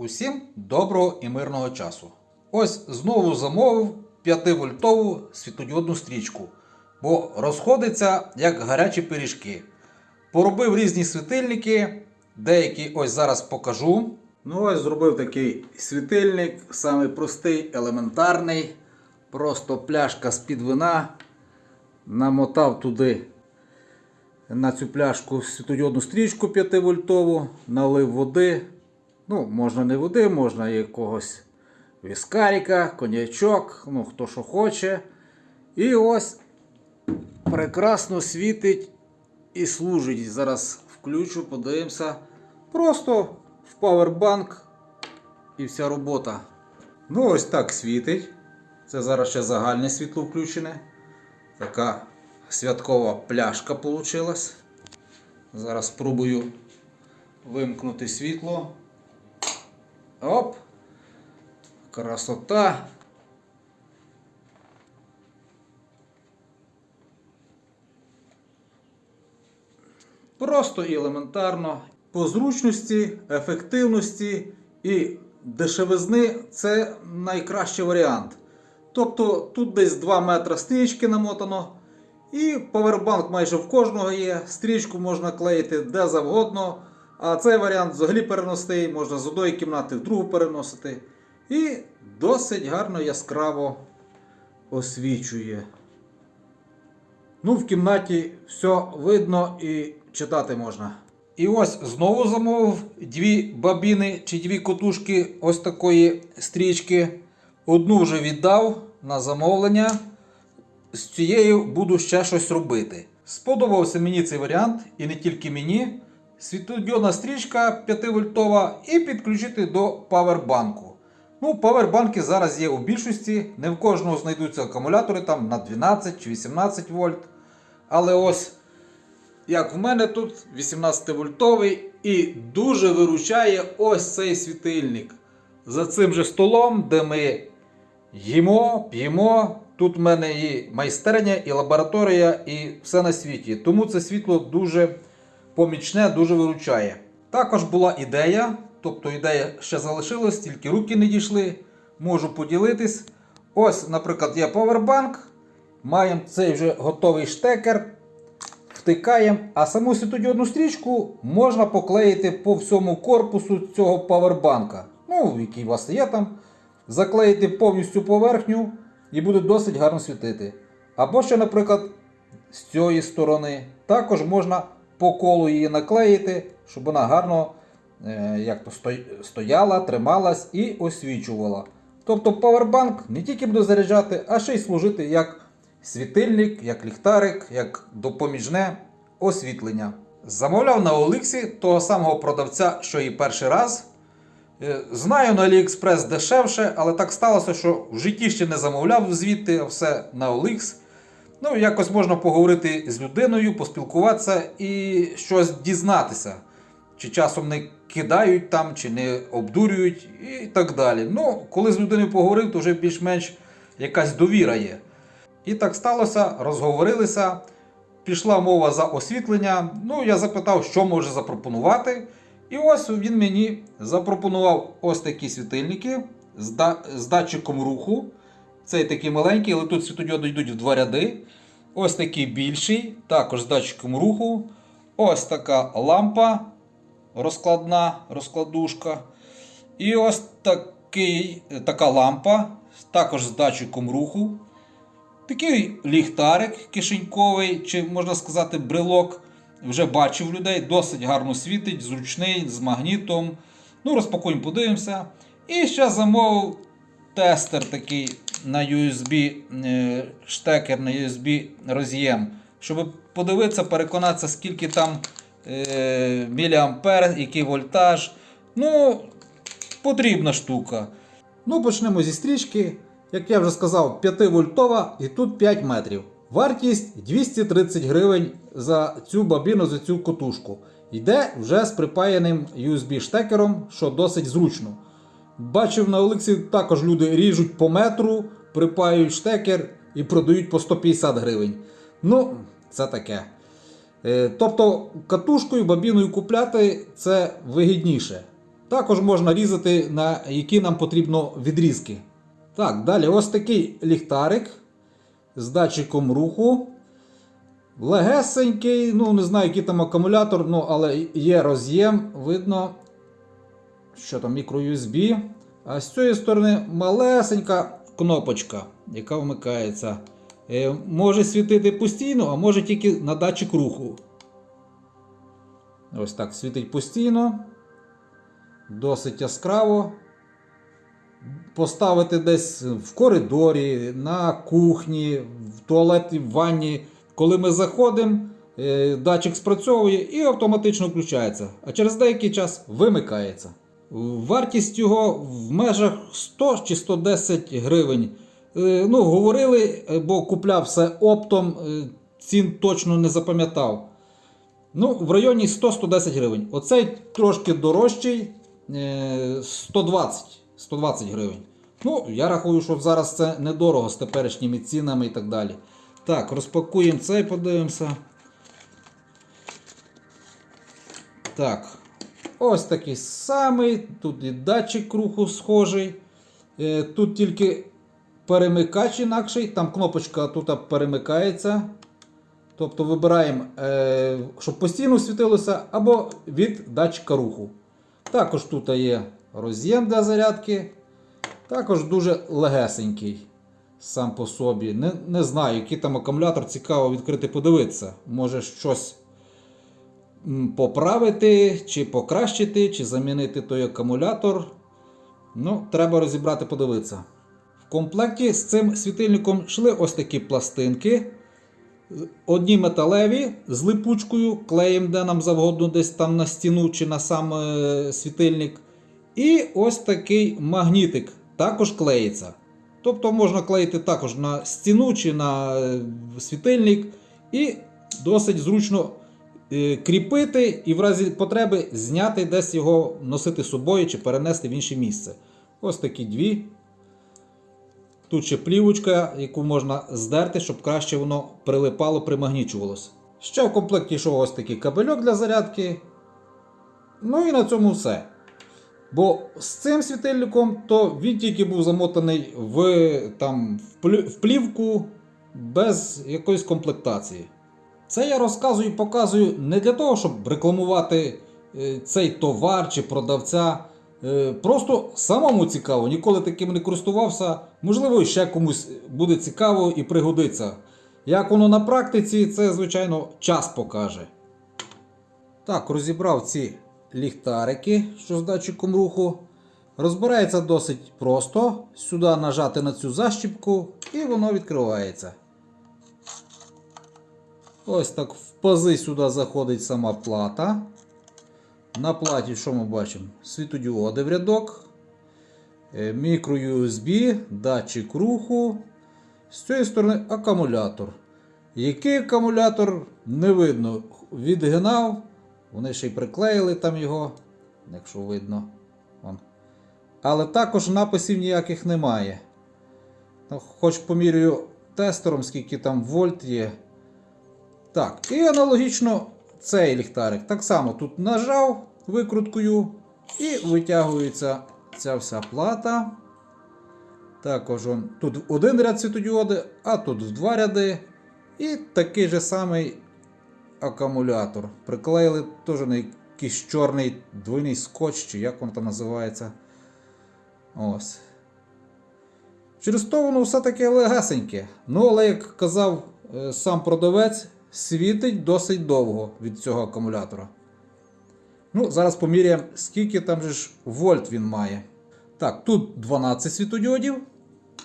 Усім доброго і мирного часу. Ось знову замовив 5-вольтову світлодіодну стрічку, бо розходиться як гарячі пиріжки. Поробив різні світильники, деякі ось зараз покажу. Ну ось зробив такий світильник, самий простий, елементарний. Просто пляшка з-під вина. Намотав туди на цю пляшку світлодіодну стрічку 5-вольтову, налив води. Ну, можна не води, можна якогось віскаріка, коньячок, ну хто що хоче. І ось прекрасно світить і служить. Зараз включу, подивимося. Просто в павербанк і вся робота. Ну, ось так світить. Це зараз ще загальне світло включене. Така святкова пляшка вийшла. Зараз спробую вимкнути світло. Оп! Красота! Просто і елементарно. По зручності, ефективності і дешевизни це найкращий варіант. Тобто тут десь 2 метри стрічки намотано. І павербанк майже в кожного є. Стрічку можна клеїти де завгодно. А цей варіант взагалі переносити, можна з одної кімнати в другу переносити. І досить гарно яскраво освічує. Ну, в кімнаті все видно і читати можна. І ось знову замовив дві бабіни чи дві котушки ось такої стрічки. Одну вже віддав на замовлення. З цією буду ще щось робити. Сподобався мені цей варіант, і не тільки мені. Світлодіодна стрічка 5-вольтова і підключити до павербанку. Ну, павербанки зараз є у більшості, не в кожного знайдуться акумулятори там на 12 чи 18 вольт. Але ось, як в мене тут 18-вольтовий і дуже виручає ось цей світильник. За цим же столом, де ми їмо, п'ємо. Тут в мене і майстерня, і лабораторія, і все на світі. Тому це світло дуже помічне, дуже виручає. Також була ідея, тобто ідея ще залишилась, тільки руки не дійшли. Можу поділитись. Ось, наприклад, є павербанк. Маємо цей вже готовий штекер. Втикаємо, а саму світодіодну стрічку можна поклеїти по всьому корпусу цього павербанка. Ну, який у вас є там. Заклеїти повністю поверхню і буде досить гарно світити. Або ще, наприклад, з цієї сторони також можна по колу її наклеїти, щоб вона гарно е, як то, стояла, трималась і освічувала. Тобто павербанк не тільки буде заряджати, а ще й служити як світильник, як ліхтарик, як допоміжне освітлення. Замовляв на Оліксі того самого продавця, що і перший раз. Е, Знаю на AliExpress дешевше, але так сталося, що в житті ще не замовляв звідти, а все на OLX. Ну, якось можна поговорити з людиною, поспілкуватися і щось дізнатися. Чи часом не кидають там, чи не обдурюють і так далі. Ну, коли з людиною поговорив, то вже більш-менш якась довіра є. І так сталося, розговорилися. Пішла мова за освітлення. Ну, я запитав, що може запропонувати. І ось він мені запропонував ось такі світильники з, датчиком руху. Цей такий маленький, але тут світодіоди йдуть в два ряди. Ось такий більший, також з датчиком руху. Ось така лампа розкладна, розкладушка. І ось такий, така лампа, також з датчиком руху. Такий ліхтарик кишеньковий, чи можна сказати, брелок. Вже бачив людей, досить гарно світить, зручний, з магнітом. Ну, розпакуємо, подивимося. І ще замовив тестер такий на USB, е, штекер на USB роз'єм. Щоб подивитися, переконатися, скільки там е, міліампер, який вольтаж. Ну, потрібна штука. Ну, почнемо зі стрічки. Як я вже сказав, 5 вольтова і тут 5 метрів. Вартість 230 гривень за цю бабіну, за цю котушку. Йде вже з припаяним USB штекером, що досить зручно. Бачив на Олексі також люди ріжуть по метру, припаюють штекер і продають по 150 гривень. Ну, це таке. Е, Тобто катушкою, бабіною купляти це вигідніше. Також можна різати, на які нам потрібно відрізки. Так, далі ось такий ліхтарик з датчиком руху. Легесенький, ну не знаю, який там акумулятор, ну, але є роз'єм, видно, що там мікро-USB. А з цієї сторони малесенька кнопочка, яка вмикається. Е, може світити постійно, а може тільки на датчик руху. Ось так світить постійно. Досить яскраво. Поставити десь в коридорі, на кухні, в туалеті, в ванні. Коли ми заходимо, е, датчик спрацьовує і автоматично включається. А через деякий час вимикається. Вартість його в межах 100 чи 110 гривень. Е, Ну, говорили, е, бо купляв все оптом, е, цін точно не запам'ятав. Ну, в районі 100-110 гривень. Оцей трошки дорожчий е, 120, 120 гривень. Ну, я рахую, що зараз це недорого з теперішніми цінами і так далі. Так, розпакуємо цей, подивимося. Так. Ось такий самий. Тут і датчик руху схожий. Е, Тут тільки перемикач інакший. Там кнопочка тут перемикається. Тобто вибираємо, е, щоб постійно світилося, або від датчика руху. Також тут є роз'єм для зарядки. Також дуже легесенький сам по собі. Не, не знаю, який там акумулятор, цікаво відкрити подивитися. Може щось поправити, чи покращити, чи замінити той акумулятор. Ну, треба розібрати, подивитися. В комплекті з цим світильником йшли ось такі пластинки. Одні металеві з липучкою, клеєм, де нам завгодно, десь там на стіну чи на сам е, світильник. І ось такий магнітик також клеїться. Тобто можна клеїти також на стіну чи на е, світильник, і досить зручно кріпити і в разі потреби зняти десь його носити з собою чи перенести в інше місце. Ось такі дві. Тут ще плівочка, яку можна здерти, щоб краще воно прилипало, примагнічувалося. Ще в комплекті йшов ось такий кабельок для зарядки. Ну і на цьому все. Бо з цим світильником то він тільки був замотаний в, там, в плівку без якоїсь комплектації. Це я розказую і показую не для того, щоб рекламувати е, цей товар чи продавця. Е, Просто самому цікаво, ніколи таким не користувався. Можливо, ще комусь буде цікаво і пригодиться. Як воно на практиці, це, звичайно, час покаже. Так, розібрав ці ліхтарики, що з датчиком руху. Розбирається досить просто. Сюди нажати на цю защіпку і воно відкривається. Ось так в пази сюди заходить сама плата. На платі, що ми бачимо? Світодіоди в рядок, е, мікро-USB, датчик руху. З цієї сторони акумулятор. Який акумулятор не видно. Відгинав. Вони ще й приклеїли там його, якщо видно. Вон. Але також написів ніяких немає. Ну, Хоч помірюю тестером, скільки там вольт є. Так, і аналогічно цей ліхтарик. Так само тут нажав викруткою і витягується ця вся плата. Також он, тут один ряд світодіоди, а тут в два ряди. І такий же самий акумулятор. Приклеїли теж на якийсь чорний двойний скотч, чи як воно там називається. Ось. Через то воно все таке легесеньке. Ну, але, як казав е, сам продавець, світить досить довго від цього акумулятора. Ну, зараз поміряємо, скільки там же ж вольт він має. Так, тут 12 світодіодів,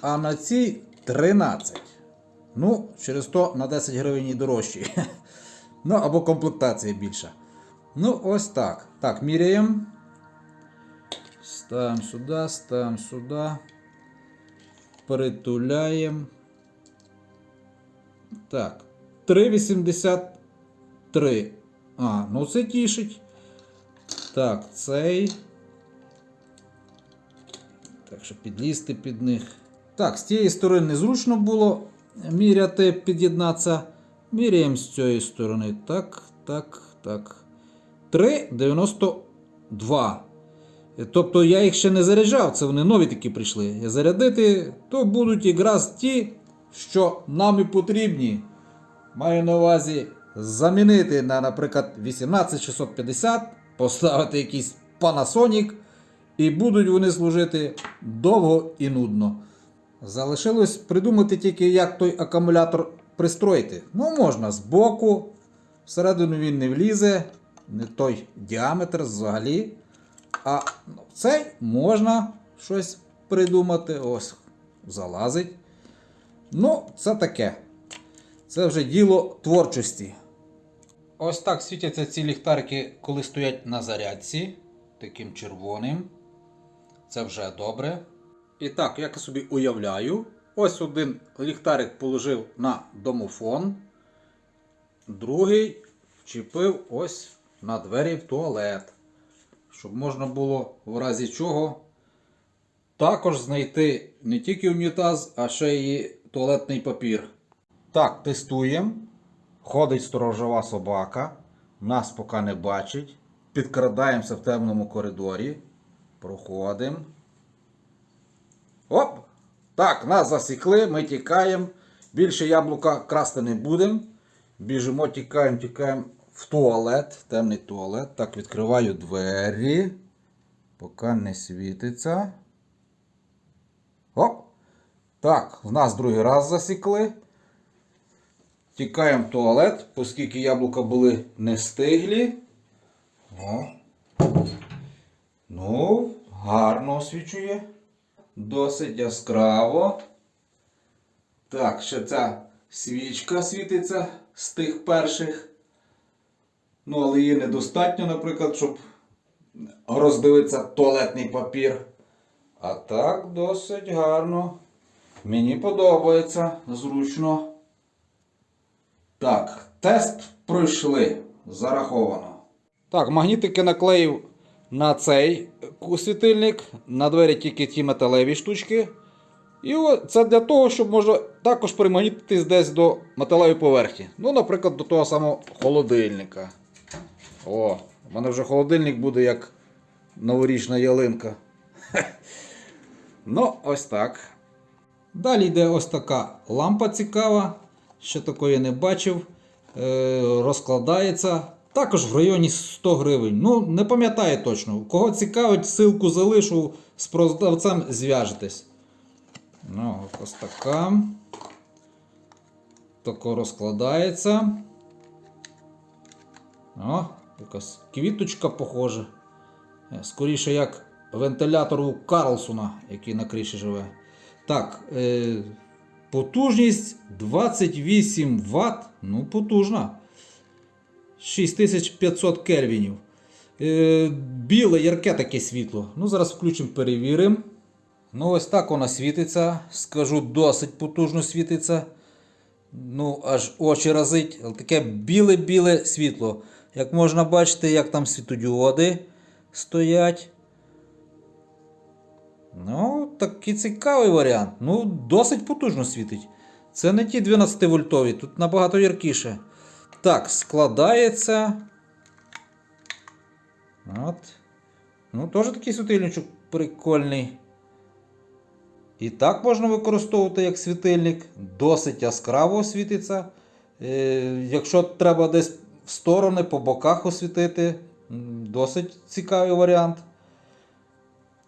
а на цій 13. Ну, через то на 10 гривень і дорожчі. Ну, або комплектація більша. Ну, ось так. Так, міряємо. Ставимо сюди, ставимо сюди. Притуляємо. Так. 3,83. А, ну це тішить. Так, цей. Так, щоб підлізти під них. Так, з тієї сторони незручно було міряти, під'єднатися. Міряємо з цієї сторони. Так, так, так. 3,92. Тобто я їх ще не заряджав, це вони нові такі прийшли. Зарядити, то будуть якраз ті, що нам і потрібні. Маю на увазі замінити на, наприклад, 18650, поставити якийсь Panasonic, і будуть вони служити довго і нудно. Залишилось придумати тільки, як той акумулятор пристроїти. Ну, можна збоку, всередину він не влізе, не той діаметр взагалі. А ну, цей можна щось придумати. Ось, залазить. Ну, це таке. Це вже діло творчості. Ось так світяться ці ліхтарики, коли стоять на зарядці. Таким червоним. Це вже добре. І так, як я собі уявляю, ось один ліхтарик положив на домофон, другий вчепив ось на двері в туалет. Щоб можна було в разі чого також знайти не тільки унітаз, а ще й туалетний папір. Так, тестуємо. Ходить сторожова собака. Нас поки не бачить. Підкрадаємося в темному коридорі. Проходимо. Оп! Так, нас засікли, ми тікаємо. Більше яблука красти не будемо. Біжимо, тікаємо, тікаємо в туалет. Темний туалет. Так, відкриваю двері. Поки не світиться. Оп! Так, в нас другий раз засікли. Тікаємо в туалет, оскільки яблука були не стиглі. О. Ну, гарно освічує. Досить яскраво. Так, ще ця свічка світиться з тих перших. Ну, але її недостатньо, наприклад, щоб роздивитися туалетний папір. А так досить гарно. Мені подобається, зручно. Так, тест пройшли. Зараховано. Так, магнітики наклеїв на цей світильник, на двері тільки ті металеві штучки. І це для того, щоб можна також примагнітитись десь до металевої поверхні. Ну, наприклад, до того самого холодильника. О, в мене вже холодильник буде як новорічна ялинка. Ну, ось так. Далі йде ось така лампа цікава. Ще такої не бачив. Е, розкладається. Також в районі 100 гривень. Ну, не пам'ятаю точно. Кого цікавить, ссылку залишу з продавцем зв'яжетесь. Ну, ось така. Тако розкладається. О, якась квіточка похожа. Е, Скоріше як вентилятор у Карлсона, який на криші живе. Так, е, потужність 28 Вт. Ну, потужна. 6500 кельвінів. Е, біле, ярке таке світло. Ну, зараз включимо, перевіримо. Ну, ось так вона світиться. Скажу, досить потужно світиться. Ну, аж очі разить. Таке біле-біле світло. Як можна бачити, як там світодіоди стоять. Ну, такий цікавий варіант. Ну, досить потужно світить. Це не ті 12 вольтові, тут набагато яркіше. Так, складається. От. Ну, теж такий світильничок прикольний. І так можна використовувати як світильник. Досить яскраво світиться. Е, якщо треба десь в сторони, по боках освітити, досить цікавий варіант.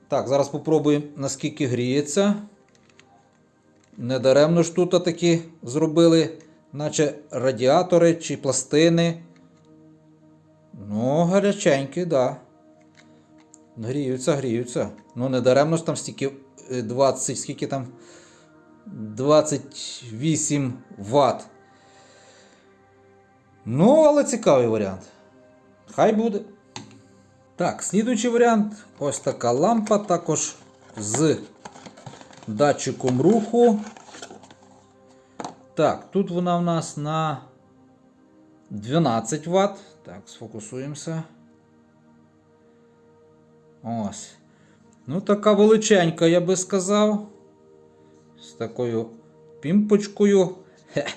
Так, зараз попробуємо, наскільки гріється. Недаремно ж тут такі зробили, наче радіатори чи пластини. Ну, гаряченькі. Да. Гріються, гріються. Ну, недаремно ж там стільки е, 20, скільки там 28 Вт. Ну, але цікавий варіант. Хай буде. Так, слідуючий варіант. Ось така лампа, також з датчиком руху. Так, тут вона в нас на 12 Вт. Так, сфокусуємося. Ось. Ну, така величенька, я би сказав. З такою пімпочкою. Хе,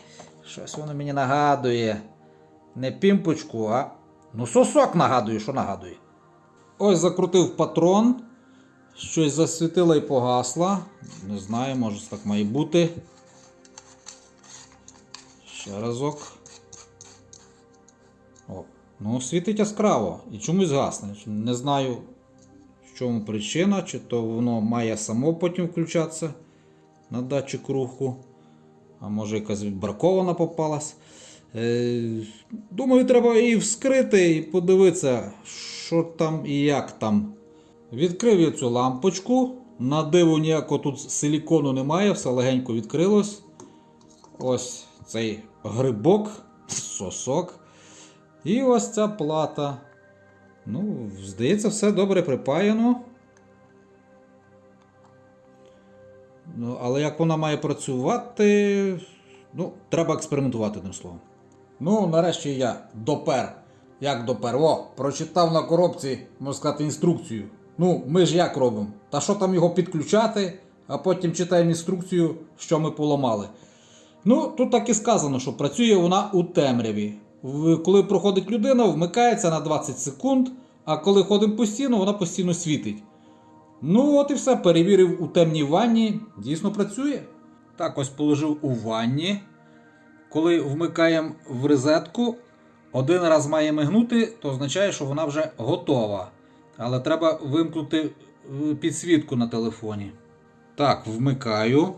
щось воно мені нагадує. Не пімпочку, а. Ну, сосок нагадує, що нагадує. Ось закрутив патрон. Щось засвітило і погасло. Не знаю, може так має бути. Ще разок. О, ну світить яскраво і чомусь гасне. Не знаю, в чому причина, чи то воно має само потім включатися на датчик руху, а може якась відбракована попалась. Е, думаю, треба її вскрити і подивитися, що там і як там. Відкрив я цю лампочку. На диво ніякого тут силікону немає, все легенько відкрилось. Ось цей грибок, сосок. І ось ця плата. Ну, здається, все добре припаяно. Ну, але як вона має працювати, ну, треба експериментувати одним словом. Ну, нарешті я допер. Як допер? О, прочитав на коробці, можна сказати, інструкцію. Ну, ми ж як робимо? Та що там його підключати, а потім читаємо інструкцію, що ми поламали. Ну, тут так і сказано, що працює вона у темряві. Коли проходить людина, вмикається на 20 секунд, а коли ходимо постійно, вона постійно світить. Ну, от і все, перевірив у темній ванні, дійсно працює. Так, ось положив у ванні. Коли вмикаємо в розетку, один раз має мигнути, то означає, що вона вже готова. Але треба вимкнути е, підсвітку на телефоні. Так, вмикаю.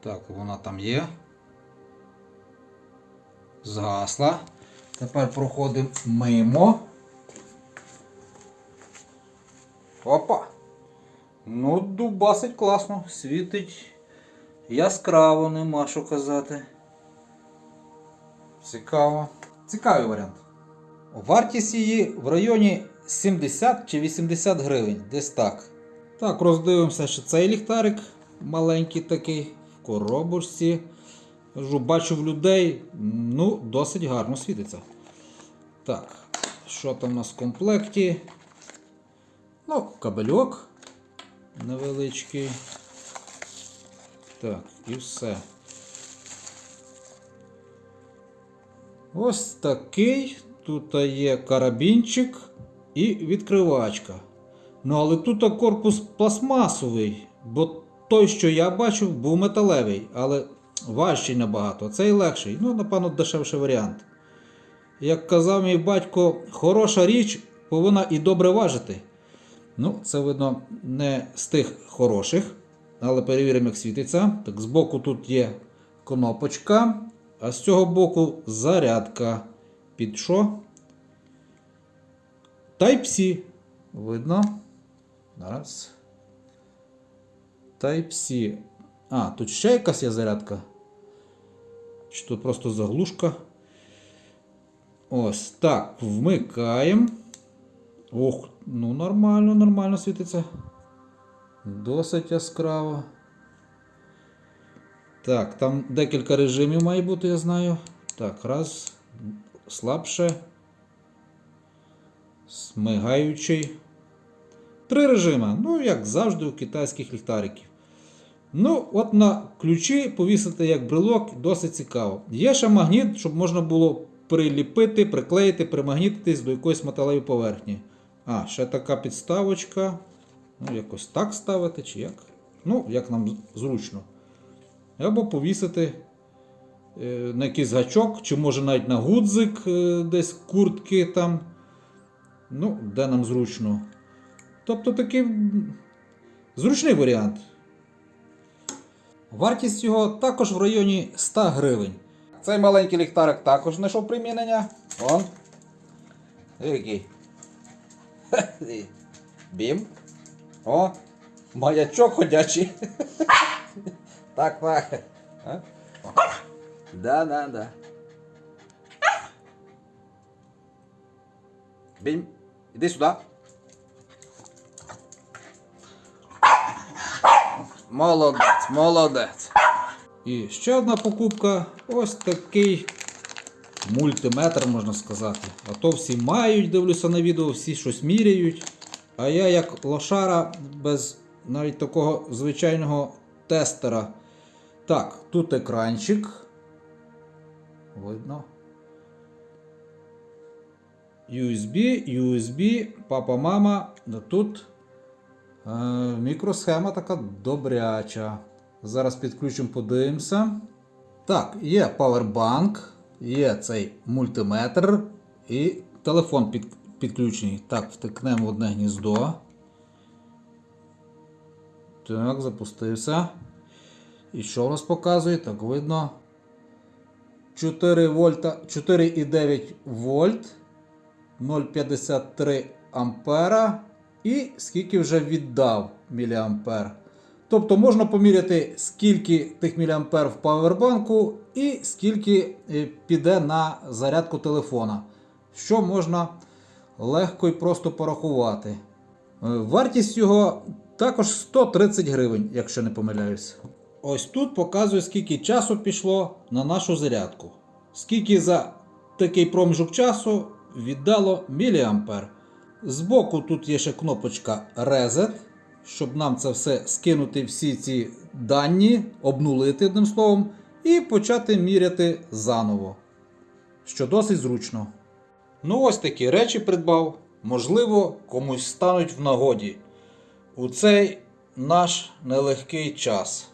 Так, вона там є. Згасла. Тепер проходимо мимо. Опа! Ну, дубасить класно, світить яскраво, нема що казати. Цікаво. Цікавий варіант. Вартість її в районі 70 чи 80 гривень, десь так. Так, роздивимося ще цей ліхтарик маленький такий, в коробочці. Кажу, бачу в людей, ну, досить гарно світиться. Так, що там у нас в комплекті? Ну, кабельок невеличкий. Так, і все. Ось такий. Тут є карабінчик і відкривачка. Ну, але тут корпус пластмасовий, бо той, що я бачив, був металевий, але важчий набагато. Цей легший. Ну, напевно, дешевший варіант. Як казав мій батько, хороша річ повинна і добре важити. Ну, це видно не з тих хороших, але перевіримо, як світиться. Так, збоку тут є кнопочка, а з цього боку зарядка. Під що? Type-C. Видно. Зараз. Type-C. А, тут ще якась є зарядка. Чи тут просто заглушка? Ось так. Вмикаємо. Ох, ну нормально, нормально світиться. Досить яскраво. Так, там декілька режимів має бути, я знаю. Так, раз. Слабше. Смигаючий. Три режими. Ну, як завжди, у китайських ліхтариків. Ну, от на ключі повісити як брелок досить цікаво. Є ще магніт, щоб можна було приліпити, приклеїти, примагнітитись до якоїсь металевої поверхні. А, ще така підставочка. Ну, якось так ставити, чи як? Ну, як нам зручно. Або повісити е, на якийсь гачок, чи може навіть на гудзик е, десь куртки там. Ну, де нам зручно. Тобто такий зручний варіант. Вартість його також в районі 100 гривень. Цей маленький ліхтарик також знайшов примінення. Вон. Який. Бім. О, маячок ходячий. Так, так. А? Да, да, да. Бім. Іди сюди. Молодець, молодець. І ще одна покупка. Ось такий мультиметр, можна сказати. А то всі мають, дивлюся на відео, всі щось міряють. А я як лошара без навіть такого звичайного тестера. Так, тут екранчик. Видно. USB, USB, папа, мама. Тут е, мікросхема така добряча. Зараз підключимо, подивимося. Так, є павербанк, є цей мультиметр і телефон під, підключений. Так, втикнемо в одне гніздо. Так, запустився. І що у нас показує? Так, видно. 4 вольта, 4,9 вольт, 0,53 ампера. І скільки вже віддав міліампер. Тобто можна поміряти, скільки тих міліампер в павербанку і скільки е, піде на зарядку телефона. Що можна легко і просто порахувати. Е, Вартість його також 130 гривень, якщо не помиляюсь. Ось тут показує, скільки часу пішло на нашу зарядку. Скільки за такий проміжок часу віддало міліампер. Збоку тут є ще кнопочка Reset, щоб нам це все скинути, всі ці дані, обнулити одним словом, і почати міряти заново. Що досить зручно. Ну, ось такі речі придбав. Можливо, комусь стануть в нагоді у цей наш нелегкий час.